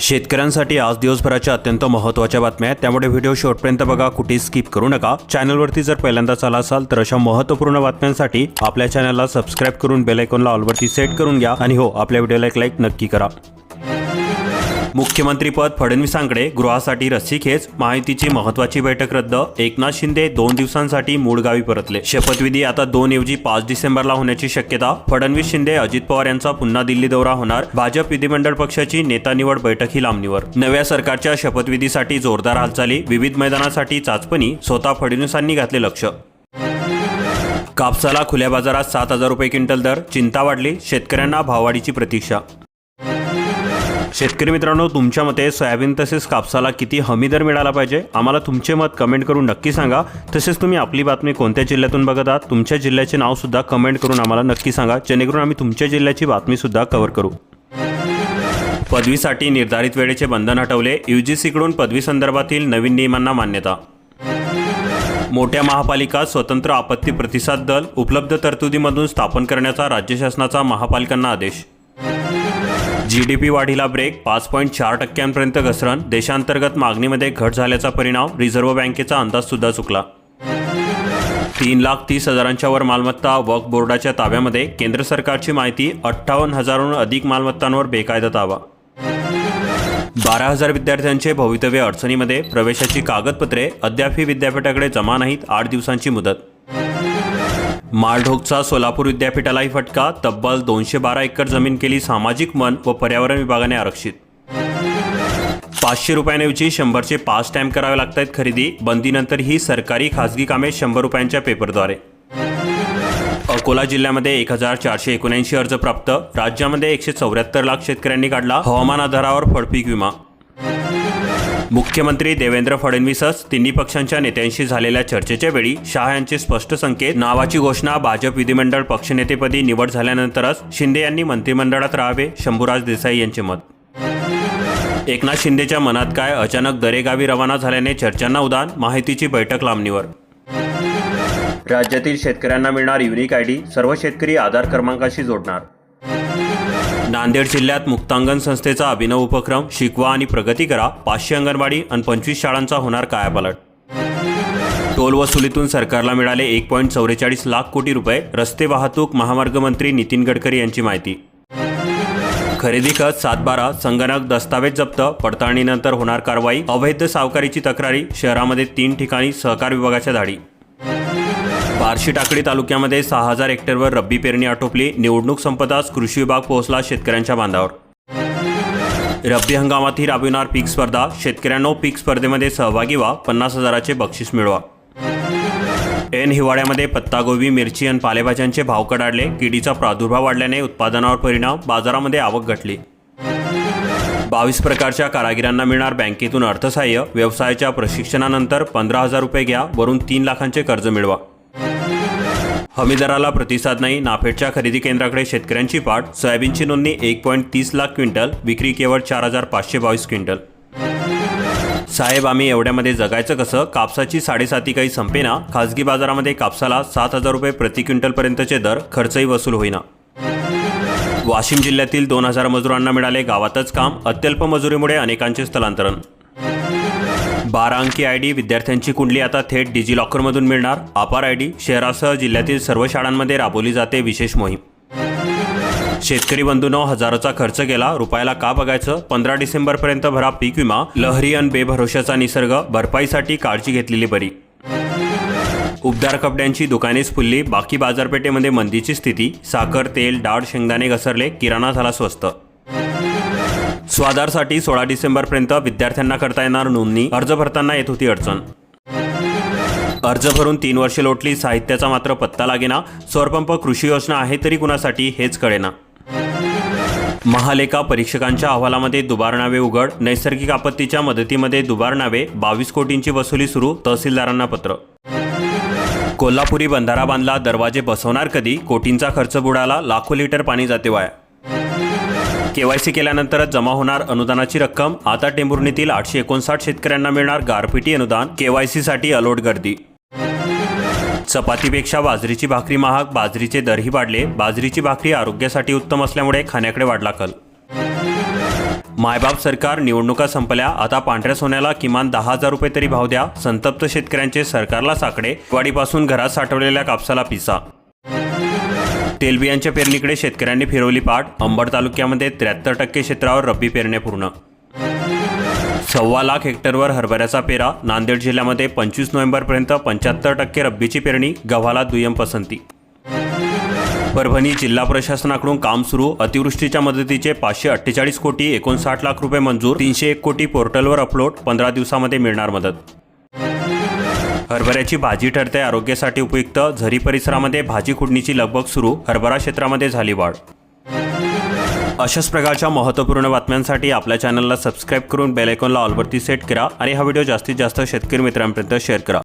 शेतकऱ्यांसाठी आज दिवसभराच्या अत्यंत महत्त्वाच्या बातम्या आहेत. त्यामुळे व्हिडिओ शेवटपर्यंत बघा कुठेही स्किप करू नका. चॅनलवरती जर पहिल्यांदाच आला असाल तर अशा महत्त्वपूर्ण बातम्यांसाठी आपल्या चॅनलला सबस्क्राईब करून बेलायकॉनला ऑलवरती सेट करून घ्या. आणि हो आपल्या व्हिडिओला एक लाईक नक्की करा. मुख्यमंत्रीपद फडणवीसांकडे गृहासाठी रस्सीखेच माहितीची महत्वाची बैठक रद्द. एकनाथ शिंदे दोन दिवसांसाठी मूळ गावी परतले. शपथविधी आता दोन ऐवजी पाच डिसेंबरला होण्याची शक्यता. फडणवीस शिंदे अजित पवार यांचा पुन्हा दिल्ली दौरा होणार. भाजप विधिमंडळ पक्षाची नेता निवड बैठक ही लांबणीवर. नव्या सरकारच्या शपथविधीसाठी जोरदार हालचाली. विविध मैदानासाठी चाचपणी. स्वतः फडणवीसांनी घातले लक्ष. कापसाला खुल्या बाजारात सात हजार रुपये क्विंटल दर. चिंता वाढली. शेतकऱ्यांना भाववाढीची प्रतीक्षा. शेतकरी मित्रांनो तुमच्या मते सोयाबीन तसेच कापसाला किती हमी दर मिळाला पाहिजे? आम्हाला तुमचे मत कमेंट करून नक्की सांगा. तसेच तुम्ही आपली बातमी कोणत्या जिल्ह्यातून बघत आहात तुमच्या जिल्ह्याचे नाव सुद्धा कमेंट करून आम्हाला नक्की सांगा. जेणेकरून आम्ही तुमच्या जिल्ह्याची बातमी सुद्धा कव्हर करू. पदवीसाठी निर्धारित वेळेचे बंधन हटवले. यूजीसीकडून पदवी संदर्भातील नवीन नियमांना मान्यता. मोठ्या महापालिका स्वतंत्र आपत्ती प्रतिसाद दल उपलब्ध तरतुदीमधून स्थापन करण्याचा राज्य शासनाचा महापालिकांना आदेश. जी डी पी वाढीला ब्रेक पाच पॉईंट चार टक्क्यांपर्यंत घसरण. देशांतर्गत मागणीमध्ये घट झाल्याचा परिणाम रिझर्व्ह बँकेचा अंदाज सुद्धा चुकला. तीन लाख तीस हजारांच्या वर मालमत्ता वक्फ बोर्डाच्या ताब्यामध्ये केंद्र सरकारची माहिती अठ्ठावन्न हजारांहून अधिक मालमत्तांवर बेकायदा ताबा. बारा हजार विद्यार्थ्यांचे भवितव्य अडचणीमध्ये प्रवेशाची कागदपत्रे अद्यापही विद्यापीठाकडे जमा नाहीत आठ दिवसांची मुदत. माळढोकचा सोलापूर विद्यापीठालाही फटका तब्बल दोनशे बारा एकर जमीन केली सामाजिक मन व पर्यावरण विभागाने आरक्षित. पाचशे रुपयांऐवजी शंभरचे पाच स्टॅम्प करावे लागत आहेत खरेदी बंदीनंतर ही सरकारी खासगी कामे शंभर रुपयांच्या पेपरद्वारे. अकोला जिल्ह्यामध्ये एक हजार चारशे एकोणऐंशी अर्ज प्राप्त राज्यामध्ये एकशे चौऱ्याहत्तर लाख शेतकऱ्यांनी काढला हवामान आधारावर फळपीक विमा. मुख्यमंत्री देवेंद्र फडणवीसच तिन्ही पक्षांच्या नेत्यांशी झालेल्या चर्चेच्या वेळी शहा यांचे स्पष्ट संकेत नावाची घोषणा भाजप विधिमंडळ पक्षनेतेपदी निवड झाल्यानंतरच शिंदे यांनी मंत्रिमंडळात राहावे शंभूराज देसाई यांचे मत. एकनाथ शिंदेच्या मनात काय अचानक दरेगावी रवाना झाल्याने चर्चांना उदान माहितीची बैठक लांबणीवर. राज्यातील शेतकऱ्यांना मिळणार युनिक आय डी सर्व शेतकरी आधार क्रमांकाशी जोडणार. नांदेड जिल्ह्यात मुक्तांगण संस्थेचा अभिनव उपक्रम शिकवा आणि प्रगती करा पाचशे अंगणवाडी आणि पंचवीस शाळांचा होणार कायापालट. टोल वसुलीतून सरकारला मिळाले एक पॉईंट चौवेचाळीस लाख कोटी रुपये रस्ते वाहतूक महामार्ग मंत्री नितीन गडकरी यांची माहिती. खरेदी खत सातबारा संगणक दस्तावेज जप्त पडताळणीनंतर होणार कारवाई अवैध सावकारीची तक्रारी शहरामध्ये तीन ठिकाणी सहकार विभागाच्या धाडी. बार्शी टाकळी तालुक्यामध्ये सहा हजार हेक्टरवर रब्बी पेरणी आटोपली. निवडणूक संपताच कृषी विभाग पोहोचला शेतकऱ्यांच्या बांधावर. रब्बी हंगामातही राबविणार पीक स्पर्धा. शेतकऱ्यांनो पीक स्पर्धेमध्ये सहभागी व्हा. पन्नास हजाराचे बक्षीस मिळवा. ऐन हिवाळ्यामध्ये पत्तागोबी मिरची आणि पालेभाज्यांचे भाव कडाडले. किडीचा प्रादुर्भाव वाढल्याने उत्पादनावर परिणाम. बाजारामध्ये आवक घटली. बावीस प्रकारच्या कारागिरांना मिळणार बँकेतून अर्थसहाय्य. व्यवसायाच्या प्रशिक्षणानंतर पंधरा हजार रुपये घ्या. वरून तीन लाखांचे कर्ज मिळवा. हमीदराला प्रतिसाद नाही. नाफेडच्या खरेदी केंद्राकडे शेतकऱ्यांची पाठ. सोयाबीनची नोंदणी एक पॉईंट तीस लाख क्विंटल. विक्री केवळ चार हजार पाचशे बावीस क्विंटल. साहेब आम्ही एवढ्यामध्ये जगायचं कसं? कापसाची साडेसाती काही संपेना. खासगी बाजारामध्ये कापसाला सात हजार रुपये प्रति क्विंटलपर्यंतचे दर. खर्चही वसूल होईना. वाशिम जिल्ह्यातील दोन हजार मजुरांना मिळाले गावातच काम. अत्यल्प मजुरीमुळे अनेकांचे स्थलांतरण. बारा अंकी आय डी विद्यार्थ्यांची कुंडली आता थेट डिजिलॉकरमधून मिळणार. अपार आय डी शहरासह जिल्ह्यातील सर्व शाळांमध्ये राबवली जाते विशेष मोहीम. शेतकरी बंधूंनो हजारोचा खर्च केला. रुपयाला का बघायचं? पंधरा डिसेंबरपर्यंत भरा पीक विमा. लहरी आणि बेभरोशाचा निसर्ग. भरपाईसाठी काळजी घेतलेली बरी. उबदार कपड्यांची दुकानेच फुलली. बाकी बाजारपेठेमध्ये मंदीची स्थिती. साखर तेल डाळ शेंगदाणे घसरले. किराणा झाला स्वस्त. स्वाधारसाठी सोळा डिसेंबरपर्यंत विद्यार्थ्यांना करता येणार नोंदणी. अर्ज भरताना येत होती अडचण. अर्ज भरून तीन वर्षे लोटली साहित्याचा मात्र पत्ता लागेना. सौरपंप कृषी योजना आहे तरी कुणासाठी हेच कळेना. महालेखा परीक्षकांच्या अहवालामध्ये दुबार नावे उघड. नैसर्गिक आपत्तीच्या मदतीमध्ये दुबार नावे. बावीस कोटींची वसुली सुरू तहसीलदारांना पत्र. कोल्हापुरी बंधारा बांधला दरवाजे बसवणार कधी? कोटींचा खर्च बुडाला लाखो लिटर पाणी जाते वाया. केवायसी केल्यानंतरच जमा होणार अनुदानाची रक्कम. आता टेंभुर्णीतील आठशे एकोणसाठ शेतकऱ्यांना मिळणार गारपिटी अनुदान. केवायसी साठी अलोट गर्दी. चपातीपेक्षा बाजरीची भाकरी महाग बाजरीचे दरही वाढले. बाजरीची भाकरी आरोग्यासाठी उत्तम असल्यामुळे खाण्याकडे वाढला कल. मायबाप सरकार निवडणुका संपल्या. आता पांढऱ्या सोन्याला किमान दहा हजार रुपये तरी भाव द्या. संतप्त शेतकऱ्यांचे सरकारला साकडे. वाडीपासून घरात साठवलेल्या कापसाला पिसा. तेलबियांच्या पेरणीकडे शेतकऱ्यांनी फिरवली पाठ. अंबड तालुक्यामध्ये त्र्याहत्तर टक्के क्षेत्रावर रब्बी पेरण्या पूर्ण. सव्वा लाख हेक्टरवर हरभऱ्याचा पेरा. नांदेड जिल्ह्यामध्ये पंचवीस नोव्हेंबरपर्यंत पंच्याहत्तर टक्के रब्बीची पेरणी गव्हाला दुय्यम पसंती. परभणी जिल्हा प्रशासनाकडून काम सुरू. अतिवृष्टीच्या मदतीचे पाचशे अठ्ठेचाळीस कोटी एकोणसाठ लाख रुपये मंजूर. तीनशे एक कोटी पोर्टलवर अपलोड. पंधरा दिवसामध्ये मिळणार मदत. हरभऱ्याची भाजी ठरते. आरोग्यासाठी उपयुक्त. झरी परिसरामध्ये भाजी खुडणीची लगबग सुरू. हरभरा क्षेत्रामध्ये झाली वाढ. अशाच प्रकारच्या महत्त्वपूर्ण बातम्यांसाठी आपल्या चॅनलला सबस्क्राईब करून बेलायकॉनला ऑलवरती सेट करा आणि हा व्हिडिओ जास्तीत जास्त शेतकरी मित्रांपर्यंत शेअर करा.